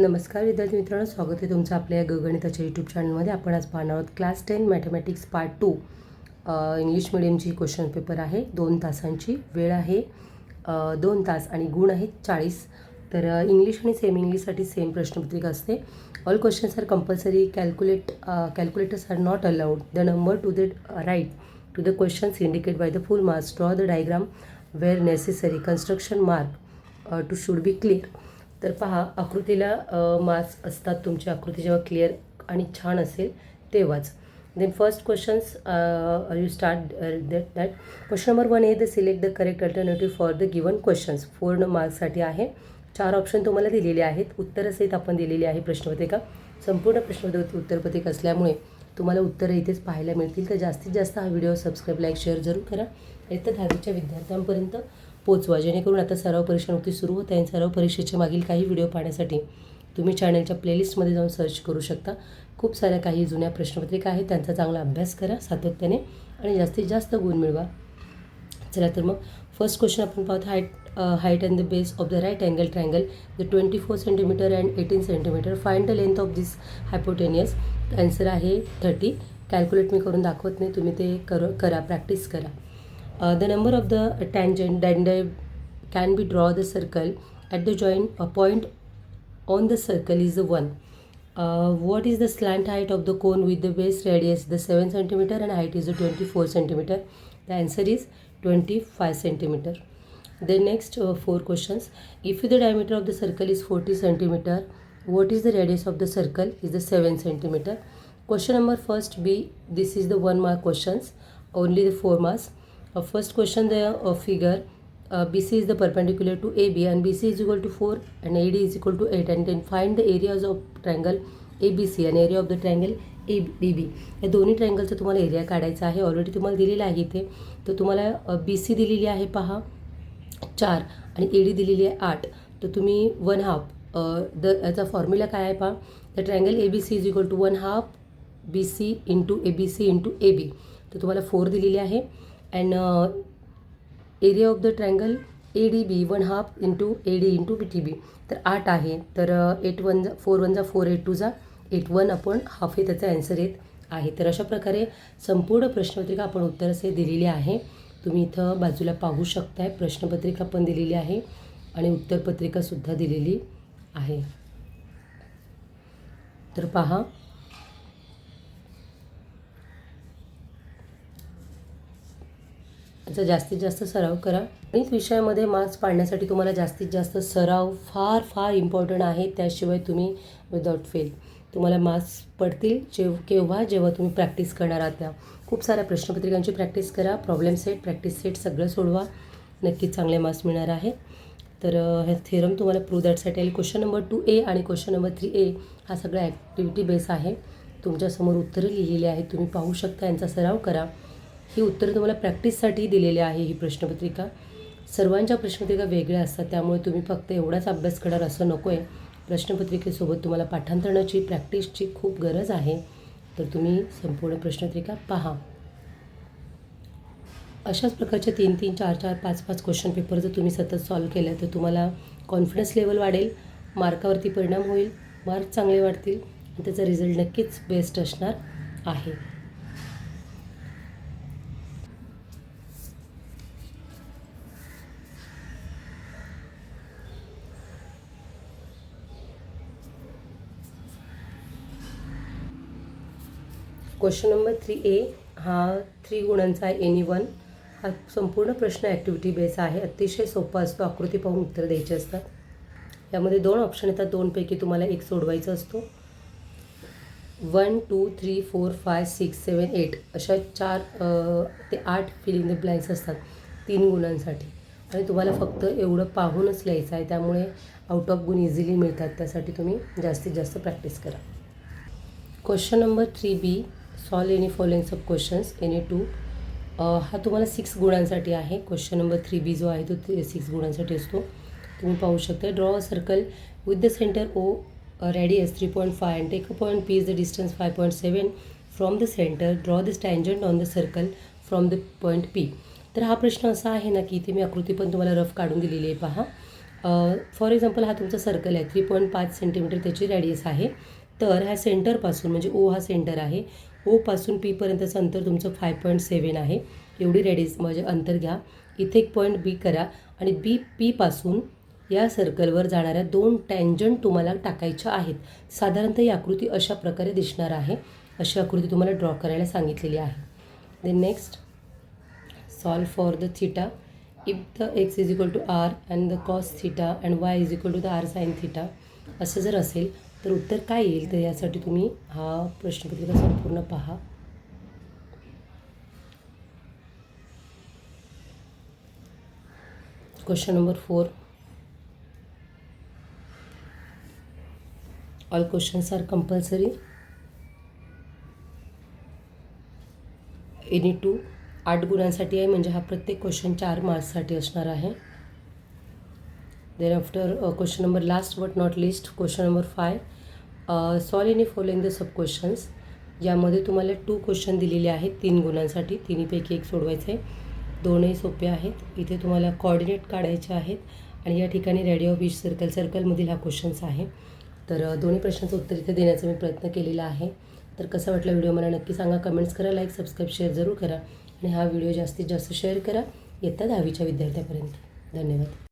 नमस्कार विद्यार्थी मित्रांनो स्वागत आहे तुमचं आपल्या या गगणिताच्या यूट्यूब चॅनलमध्ये आपण आज पाहणार आहोत class ten mathematics part two English मिडियमची question paper आहे. दोन तासांची वेळ आहे. दोन तास आणि गुण आहेत चाळीस. तर इंग्लिश आणि सेम इंग्लिशसाठी सेम प्रश्नपत्रिका असते. All questions are compulsory calculate calculators are not allowed the number to the right to the questions indicate by the full marks draw the diagram where necessary construction mark too should be clear तर पहा आकृतीला marks असतात तुमची आकृती जेव्हा clear आणि छान असेल तेव्हाच. Then first questions you start that that question number one A the select the correct alternative for the given questions पूर्ण मार्क्ससाठी आहे. चार ऑप्शन तुम्हाला दिलेले आहेत. उत्तरसहित आपण दिलेली आहे प्रश्नपत्रिका. संपूर्ण प्रश्नपत्र उत्तरपत्रिका असल्यामुळे तुम्हाला उत्तरं इथेच पाहायला मिळतील. तर जास्तीत जास्त हा व्हिडिओ सबस्क्राईब लाईक शेअर जरूर करा. इतर दहावीच्या विद्यार्थ्यांपर्यंत पोचवा जेणेकरून आता सराव परीक्षा नुकती सुरू होत आहे सराव परीक्षेच्या मागील काही व्हिडिओ पाहण्यासाठी तुम्ही चॅनलच्या प्लेलिस्टमध्ये जाऊन सर्च करू शकता. खूप साऱ्या काही जुन्या प्रश्नपत्रिका आहेत त्यांचा चांगला अभ्यास करा सातत्याने आणि जास्तीत जास्त गुण मिळवा. चला तर मग फर्स्ट क्वेश्चन आपण पाहतो height height and the base of the right angle triangle the twenty four centimetre and eighteen centimetre find the length of this hypotenuse answer आहे थर्टी कॅल्क्युलेट मी करून दाखवत नाही तुम्ही ते कर करा प्रॅक्टिस करा. Uh, the number of the tangent then can be draw the circle at the joint a point on the circle is the one. Uh, what is the slant height of the cone with the base radius? The 7 centimeter and height is the 24 centimeter. The answer is 25 centimeter. The next uh, four questions. If the diameter of the circle is 40 centimeter what is the radius of the circle is the 7 centimeter? Question number first b this is the one mark questions. Only the four marks uh, first question the uh, figure uh, BC is the perpendicular to AB and BC is equal to 4 and AD is equal to 8 and then find the areas of triangle ABC and area of the triangle ABB या दोन्ही ट्रँगलचा तुम्हाला area काढायचा आहे already तुम्हाला दिलेला आहे इथे तर तुम्हाला बी सी दिलेली आहे पहा चार आणि ए डी दिलेली आहे आठ तर तुम्ही वन हाफ द याचा फॉर्म्युला काय आहे पहा the triangle A B C is equal to one half B C into A B C into A B तर तुम्हाला फोर दिलेली आहे and area of the triangle A D B one half into A D into B T B तर आठ आहे. तर uh, eight one जा four one जा फोर एट टू जा एट वन आपण हाफ हे त्याचा ॲन्सर येत आहे. तर अशा प्रकारे संपूर्ण प्रश्नपत्रिका आपण उत्तर असे दिलेली आहे. तुम्ही इथं बाजूला पाहू शकताय. प्रश्नपत्रिका पण दिलेली आहे आणि उत्तरपत्रिकासुद्धा दिलेली आहे. तर पहा. याचा जास्तीत जास्त सराव करा. गणित विषयामध्ये मार्क्स पाडण्यासाठी तुम्हाला जास्तीत जास्त सराव फार फार इम्पॉर्टंट आहे. त्याशिवाय तुम्ही विदाउट फेल तुम्हाला मार्क्स पडतील जेव केव्हा जेव्हा तुम्ही प्रॅक्टिस करणार आहात त्या. खूप साऱ्या प्रश्नपत्रिकांची प्रॅक्टिस करा. प्रॉब्लेम सेट प्रॅक्टिस सेट सगळं सोडवा. नक्कीच चांगले मार्क्स मिळणार आहे. तर हे थेरम तुम्हाला प्रूव्ह दॅटसाठी येईल क्वेश्चन नंबर टू ए आणि क्वेश्चन नंबर थ्री ए हा सगळा ॲक्टिव्हिटी बेस आहे. तुमच्यासमोर उत्तरं लिहिलेली आहेत. तुम्ही पाहू शकता यांचा सराव करा. ही उत्तरं तुम्हाला प्रॅक्टिससाठी दिलेली आहे ही प्रश्नपत्रिका. सर्वांच्या प्रश्नपत्रिका वेगळ्या असतात त्यामुळे तुम्ही फक्त एवढाच अभ्यास करणार असं नको आहे प्रश्नपत्रिकेसोबत तुम्हाला पाठांतरणाची प्रॅक्टिसची खूप गरज आहे. तर तुम्ही संपूर्ण प्रश्नपत्रिका पहा. अशाच प्रकारच्या तीन तीन चार चार पाच पाच क्वेश्चन पेपर जर तुम्ही सतत सॉल्व केलं तर तुम्हाला कॉन्फिडन्स लेवल वाढेल मार्कावरती परिणाम होईल मार्क चांगले वाढतील आणि त्याचा रिझल्ट नक्कीच बेस्ट असणार आहे. क्वेश्चन नंबर थ्री ए हा थ्री गुणांचा आहे एनी वन. हा संपूर्ण प्रश्न ॲक्टिव्हिटी बेस आहे. अतिशय सोपा असतो आकृती पाहून उत्तर द्यायचे असतात. यामध्ये दोन ऑप्शन येतात. दोनपैकी तुम्हाला एक सोडवायचा असतो. One two three four five six seven eight अशा चार ते आठ फिलिंग द ब्लँक्स असतात तीन गुणांसाठी. आणि तुम्हाला फक्त एवढं पाहूनच लिहायचं आहे. त्यामुळे आउट ऑफ गुण इझिली मिळतात. त्यासाठी तुम्ही जास्तीत जास्त प्रॅक्टिस करा. Question number three B solve any following sub questions any two हा तुम्हाला सिक्स गुणांसाठी आहे. क्वेश्चन नंबर थ्री बी जो आहे तो सिक्स गुणांसाठी असतो. तुम्ही पाहू शकता draw a circle with the centre O radius three point five and take a point P is the distance five point seven from the centre draw the tangent on the circle from the point P तर हा प्रश्न असा आहे ना की इथे मी आकृती पण तुम्हाला रफ काढून दिलेली आहे पहा. Uh, फॉर एक्झाम्पल हा तुमचा सर्कल आहे. थ्री पॉईंट पाच सेंटीमीटर त्याची रॅडियस आहे. तर ह्या सेंटरपासून म्हणजे ओ हा सेंटर आहे. हो, ओपासून पीपर्यंतचं अंतर तुमचं फाय पॉईंट सेवन आहे. एवढी रेडीज म्हणजे अंतर घ्या. इथे एक पॉईंट बी करा आणि बी पीपासून या सर्कलवर जाणाऱ्या दोन टँजंट तुम्हाला टाकायच्या आहेत. साधारणतः ही आकृती अशा प्रकारे दिसणार आहे. अशी आकृती तुम्हाला ड्रॉ करायला सांगितलेली आहे. Then next solve for the theta if the x is equal to r and the cos theta and y is equal to the r sine theta असं जर असेल तर उत्तर काय येईल? तर यासाठी तुम्ही हा प्रश्नपत्रिका संपूर्ण पहा. Question number four all questions are compulsory any two आठ गुणांसाठी आहे म्हणजे हा प्रत्येक क्वेश्चन चार मार्क्ससाठी असणार आहे. Then after question number last but not least question number five solve any following the sub questions यामध्ये तुम्हाला टू क्वेश्चन दिलेले आहेत तीन गुणांसाठी. तिन्हीपैकी एक सोडवायचं आहे दोनही सोपे आहेत. इथे तुम्हाला कॉर्डिनेट काढायचे आहेत. आणि या ठिकाणी रेडिओ बीच सर्कल सर्कलमधील हा क्वेश्चन्स आहे. तर दोन्ही प्रश्नांचं उत्तर इथे देण्याचा मी प्रयत्न केलेला आहे. तर कसा वाटला व्हिडिओ मला नक्की सांगा. कमेंट्स करा लाईक सबस्क्राईब शेअर जरूर करा. आणि हा व्हिडिओ जास्तीत जास्त शेअर करा. इयत्ता दहावीच्या विद्यार्थ्यापर्यंत. धन्यवाद.